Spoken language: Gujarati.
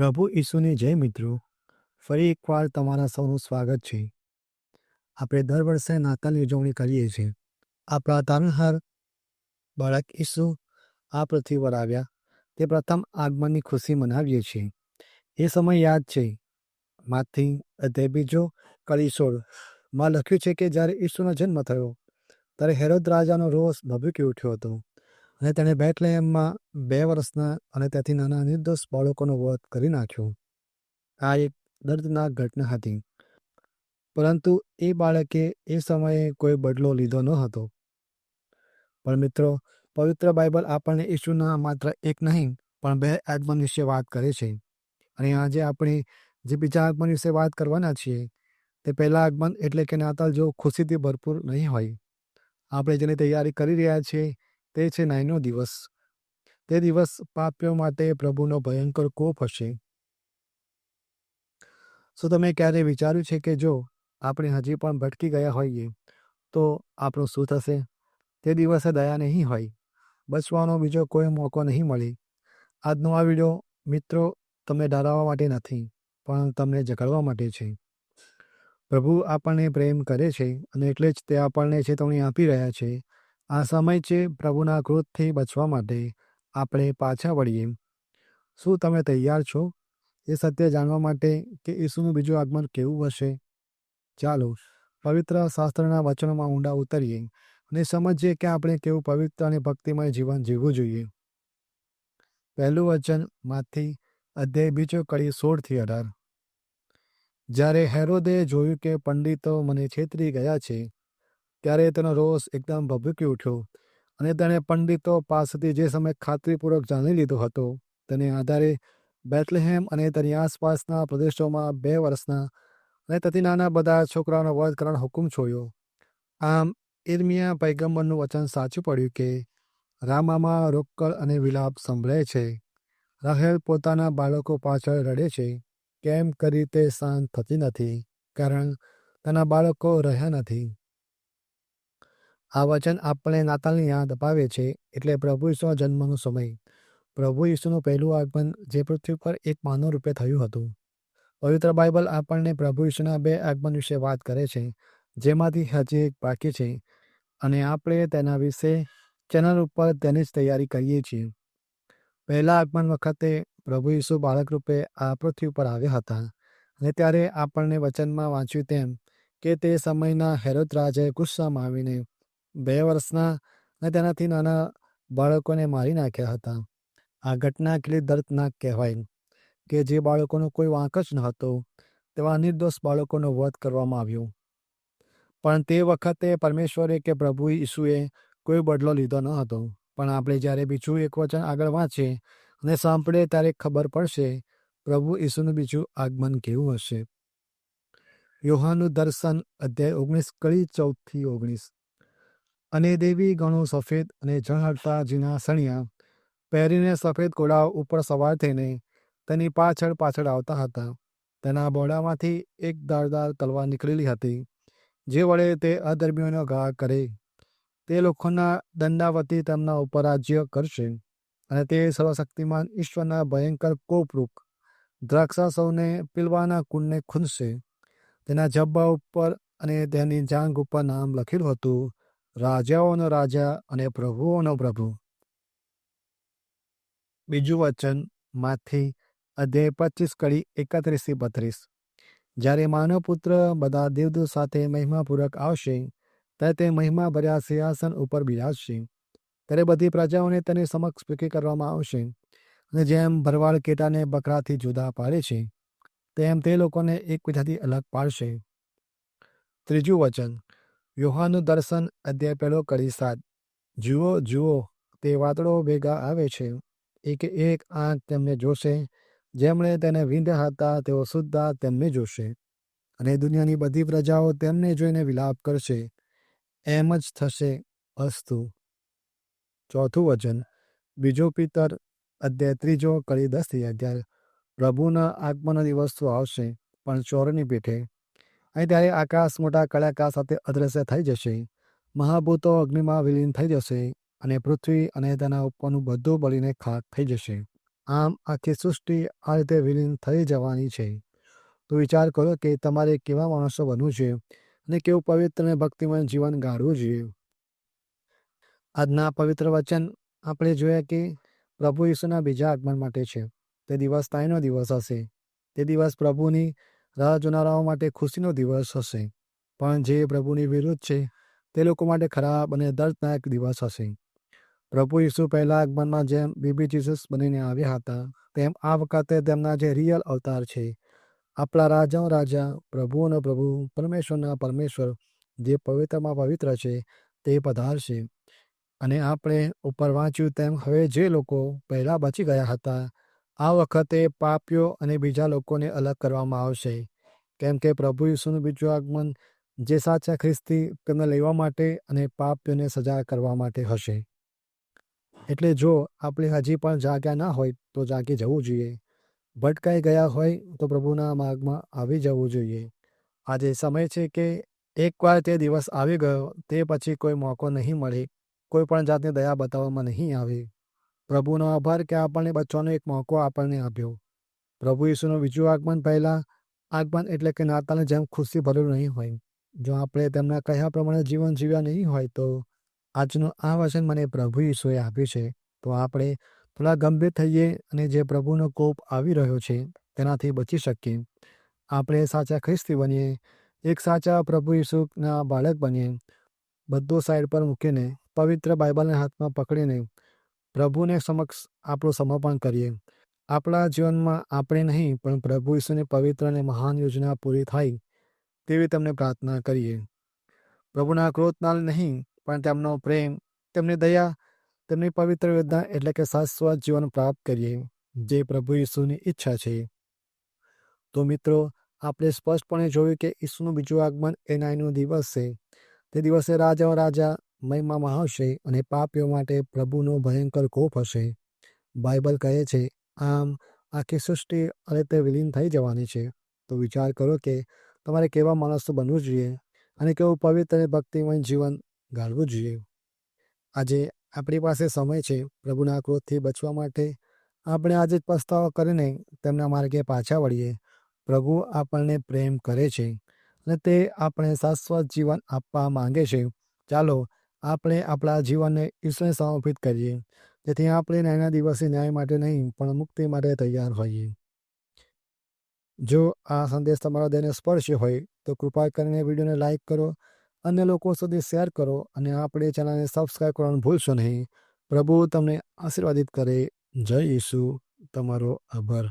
પ્રભુ ઈસુની જય મિત્રો, ફરી એકવાર તમારા સૌનું સ્વાગત છે. આપણે દર વર્ષે નાતાલની ઉજવણી કરીએ છીએ. આપણા તારણહાર બાળક ઈસુ આ પૃથ્વી પર આવ્યા. તે પ્રથમ આગમનની ખુશી મનાવીએ છીએ. એ સમય યાદ છે. માથી અધ્યાય બીજો કડી માં લખ્યું છે કે જ્યારે ઈસુનો જન્મ થયો, ત્યારે હેરોદ રાજાનો રોષ ભભૂકી ઉઠ્યો હતો. અને તેણે બેટલેહેમમાં બે વર્ષના અને તેથી નાના નિર્દોષ બાળકોનો વધ કરી નાખ્યો. આ એક દર્દનાક ઘટના હતી. પરંતુ એ બાળકે એ સમયે કોઈ બદલો લીધો ન હતો. પણ મિત્રો, પવિત્ર બાઇબલ આપણને ઈશુના માત્ર એક નહીં, પણ બે આત્મન વિશે વાત કરે છે. અને આજે આપણે જે બીજા આગમન વિશે વાત કરવાના છીએ, તે પહેલાં આગમન એટલે કે નાતાલ જો ખુશીથી ભરપૂર નહીં હોય. આપણે જેની તૈયારી કરી રહ્યા છીએ તે છે નાઈનો દિવસ. તે દિવસ પાપ્યો માટે પ્રભુનો ભયંકર કોપ હશે. શું તમે ક્યારે વિચાર્યું છે કે જો આપણે હજી પણ ભટકી ગયા હોઈએ, તો આપણું શું થશે? તે દિવસે દયા નહીં હોય. બચવાનો બીજો કોઈ મોકો નહીં મળે. આજનો આ વીડિયો, મિત્રો, તમને ડરાવવા માટે નથી, પણ તમને જગાડવા માટે છે. પ્રભુ આપણને પ્રેમ કરે છે અને એટલે જ તે આપણને ચેતવણી આપી રહ્યા છે. આ સમય છે પ્રભુના ક્રોધથી બચવા માટે આપણે પાછા વળીએ. શું તમે તૈયાર છો? એ સત્ય જાણવા માટે કે ઈસુનું બીજું આગમન કેવું હશે? ચાલો, પવિત્ર શાસ્ત્રના વચનોમાં ઊંડા ઉતરીએ અને સમજીએ કે આપણે કેવું પવિત્ર અને ભક્તિમય જીવન જીવવું જોઈએ. પહેલું વચનમાંથી અધ્યાય બીજો કડી સોળથી અઢાર. જ્યારે હેરોદે જોયું કે પંડિતો મને છેતરી ગયા છે ત્યારે તેનો રોષ એકદમ ભભૂકી ઉઠ્યો અને તેણે પંડિતો પાસેથી જે સમય ખાતરીપૂર્વક જાણી લીધો હતો તેને આધારે બેથલેહેમ અને તેની આસપાસના પ્રદેશોમાં બે વર્ષના અને તેથી નાના બધા છોકરાઓનો વધ કરવાનો હુકમ છોડ્યો. આમ ઇર્મિયા પૈગંબરનું વચન સાચું પડ્યું કે રામામાં રોકડ અને વિલાપ સંભળાય છે. રાહેલ પોતાના બાળકો પાછળ રડે છે. કેમ કરી તે શાંત થતી નથી, કારણ તેના બાળકો રહ્યા નથી. આ વચન આપણે નાતાલની યાદ અપાવે છે એટલે પ્રભુ ઈસુના જન્મનો સમય. પ્રભુ ઈસુનું પહેલું આગમન જે પૃથ્વી પર એક માનવ રૂપે થયું હતું. પવિત્ર બાઇબલ આપણને પ્રભુ ઈસુના બે આગમન વિશે વાત કરે છે, જેમાંથી હજી એક બાકી છે અને આપણે તેના વિશે ચેનલ ઉપર તેની જ તૈયારી કરીએ છીએ. પહેલા આગમન વખતે પ્રભુ ઈસુ બાળક રૂપે આ પૃથ્વી ઉપર આવ્યા હતા અને ત્યારે આપણને વચનમાં વાંચ્યું તેમ કે તે સમયના હેરોદ રાજાએ ગુસ્સામાં આવીને બે વર્ષના અને તેનાથી નાના બાળકોને મારી નાખ્યા હતા. આ ઘટના કેટલી દર્દનાક કહેવાય કે જે બાળકોનો કોઈ વાંક જ ન હતો, તેવા નિર્દોષ બાળકોનો વધ કરવામાં આવ્યો. પણ તે વખતે પરમેશ્વરે કે પ્રભુ ઈસુએ કોઈ બદલો લીધો ન હતો. પણ આપણે જ્યારે બીજું એક વચન આગળ વાંચીએ અને સાંભળીએ ત્યારે ખબર પડશે પ્રભુ ઈસુનું બીજું આગમન કેવું હશે. યોહાનું દર્શન અધ્યાય ઓગણીસ, કડી ચૌદથી ઓગણીસ. અને દેવી ગણું સફેદ અને ઝળહળતા ઝીણા સણિયા પહેરીને સફેદ ઘોડા ઉપર સવાર થઈને તેની પાછળ પાછળ આવતા હતા. તેના બોડામાંથી એક ધારદાર તલવાર નીકળેલી હતી, જે વડે તે અધર્મીઓનો ઘા કરે. તે લોકોના દંડાવતી તેમના ઉપર રાજ્ય કરશે અને તે સર્વશક્તિમાન ઈશ્વરના ભયંકર કોપરૂપ દ્રાક્ષા સૌને પીલવાના કુંડને ખૂંદશે. તેના જબ્બા ઉપર અને તેની જાંગ ઉપર નામ લખેલું હતું રાજાઓનો રાજા અને પ્રભુઓનો પ્રભુ. બીજું વચન, માંથી અધ્યાય પચીસ કડી એકત્રીસથી બત્રીસ. જ્યારે માનવ પુત્ર બધા દેવદૂત સાથે મહિમાપૂર્વક આવશે, ત્યારે તે મહિમા ભર્યા સિંહાસન ઉપર બિરાજશે. ત્યારે બધી પ્રજાઓને તેની સમક્ષ ભેગી કરવામાં આવશે. અને જેમ ભરવાડ કેટાને બકરાથી જુદા પાડે છે, તેમ તે લોકોને એકબીજાથી અલગ પાડશે. ત્રીજું વચન યોહાનું દર્શન અધ્યાય પહેલો કડી સાત. જુઓ જુઓ, તે વાતળો ભેગા આવે છે. એક એક આંખ તેમને જોશે. જેમણે તેને વીંધ્યા હતા, તેઓ સુદ્ધા તેમને જોશે. અને દુનિયાની બધી પ્રજાઓ તેમને જોઈને વિલાપ કરશે. એમ જ થશે અસ્તુ. ચોથું વચન. બીજો પિતર અધ્યાય ત્રીજો કડી દસથી અધ્યાય પ્રભુના આગમનો દિવસ આવશે, પણ ચોરની પેઠે. અહીં ત્યારે આકાશ, મોટા કળાકાશ સાથે અદ્રશ્ય થઈ જશે. મહાભૂતો અગ્નિમાં વિલીન થઈ જશે અને પૃથ્વી અને તેના ઉપરનું બધું બળીને ખાક થઈ જશે. આમ આખી સૃષ્ટિ આ રીતે વિલીન થઈ જવાની છે. તો વિચાર કરો કે તમારે કેવા માણસો બનવું છે અને કેવું પવિત્ર અને ભક્તિમય જીવન ગાળવું જોઈએ આજના પવિત્ર વચન આપણે જોયા કે પ્રભુ ઈસુના બીજા આગમન માટે છે. તે દિવસ તાઈનો દિવસ હશે. તે દિવસ પ્રભુની રાહ જોનારાઓ માટે ખુશીનો દિવસ હશે. પણ જે પ્રભુની વિરુદ્ધ છે, તે લોકો માટે ખરાબ અને દર્દનાયક દિવસ હશે. પ્રભુ ઈસુ પહેલા આગમનમાં જેમ બીબી જીસસ બનીને આવ્યા હતા, તેમ આ વખતે તેમના જે રિયલ અવતાર છે, આપણા રાજાઓ રાજા પ્રભુઓનો પ્રભુ, પરમેશ્વરના પરમેશ્વર, જે પવિત્રમાં પવિત્ર છે, તે પધારશે. અને આપણે ઉપર વાંચ્યું તેમ હવે જે લોકો પહેલાં બચી ગયા હતા આ વખતે પાપીઓ અને બીજા લોકોને અલગ કરવામાં આવશે. કેમ કે પ્રભુ ઈસુનું બીજું આગમન જે સાચા ખ્રિસ્તી તેમને લેવા માટે અને પાપીઓને સજા કરવા માટે હશે. એટલે જો આપણે હજી પણ જાગ્યા ના હોય તો જાગી જવું જોઈએ. ભટકાઈ ગયા હોય તો પ્રભુના માર્ગમાં આવી જવું જોઈએ. આજે સમય છે કે એકવાર તે દિવસ આવી ગયો તે પછી કોઈ મોકો નહીં મળે. કોઈ પણ જાતની દયા બતાવવામાં નહીં આવે. પ્રભુનો આભાર કે આપણને બચવાનો એક મોકો આપણને આપ્યો. પ્રભુ ઈસુનું બીજું આગમન પહેલાં, આગમન એટલે કે નાતાલની જેમ ખુશી ભરેલું નહીં હોય. જો આપણે તેમના કહ્યા પ્રમાણે જીવન જીવ્યા નહીં હોય તો આજનું આ વચન મને પ્રભુ ઈસુએ આપ્યું છે. તો આપણે થોડા ગંભીર થઈએ અને જે પ્રભુનો કોપ આવી રહ્યો છે તેનાથી બચી શકીએ. આપણે સાચા ખ્રિસ્તી બનીએ, એક સાચા પ્રભુ ઈસુના બાળક બનીએ. બધું સાઈડ પર મૂકીને, પવિત્ર બાઇબલને હાથમાં પકડીને પ્રભુને સમક્ષ આપણું સમર્પણ કરીએ. આપણા જીવનમાં આપણે નહીં, પણ પ્રભુ ઈસુની પવિત્ર અને મહાન યોજના પૂરી થાય તેવી તમને પ્રાર્થના કરીએ. પ્રભુના ક્રોધનાલ નહીં, પણ તેમનો પ્રેમ, તેમની દયા, તેમની પવિત્ર યોજના એટલે કે શાશ્વત જીવન પ્રાપ્ત કરીએ, જે પ્રભુ ઈસુની ઈચ્છા છે. તો મિત્રો, આપણે સ્પષ્ટપણે જોયું કે ઈસુનું બીજું આગમન એ નાયનો દિવસ છે. તે દિવસે રાજાઓ રાજા મહિમામાં હશે અને પાપીઓ માટે પ્રભુનો ભયંકર કોપ હશે. બાઇબલ કહે છે, આમ આખી સૃષ્ટિ અને તે વિલીન થઈ જવાની છે. તો વિચાર કરો કે તમારે કેવા માણસો બનવું જોઈએ અને કેવું પવિત્ર અને ભક્તિમય જીવન ગાળવું જોઈએ. આજે આપણી પાસે સમય છે પ્રભુના ક્રોધથી બચવા માટે. આપણે આજે જ પસ્તાવો કરીને તેમના માર્ગે પાછા વળીએ. પ્રભુ આપણને પ્રેમ કરે છે અને તે આપણે શાશ્વત જીવન આપવા માંગે છે. ચાલો આપણે આપણા જીવનને ઈશ્વરને સમર્પિત કરીએ. જેથી આપણે નાના દિવસે ન્યાય માટે નહીં, પણ મુક્તિ માટે તૈયાર હોઈએ. જો આ સંદેશ તમારા દેહને સ્પર્શ્યો હોય, તો કૃપા કરીને વિડીયોને લાઇક કરો અન્ય લોકો સુધી શેર કરો અને આપણે ચેનલને સબસ્ક્રાઈબ કરવાનું ભૂલશો નહીં. પ્રભુ તમને આશીર્વાદિત કરે. જય ઈસુ. તમારો આભાર.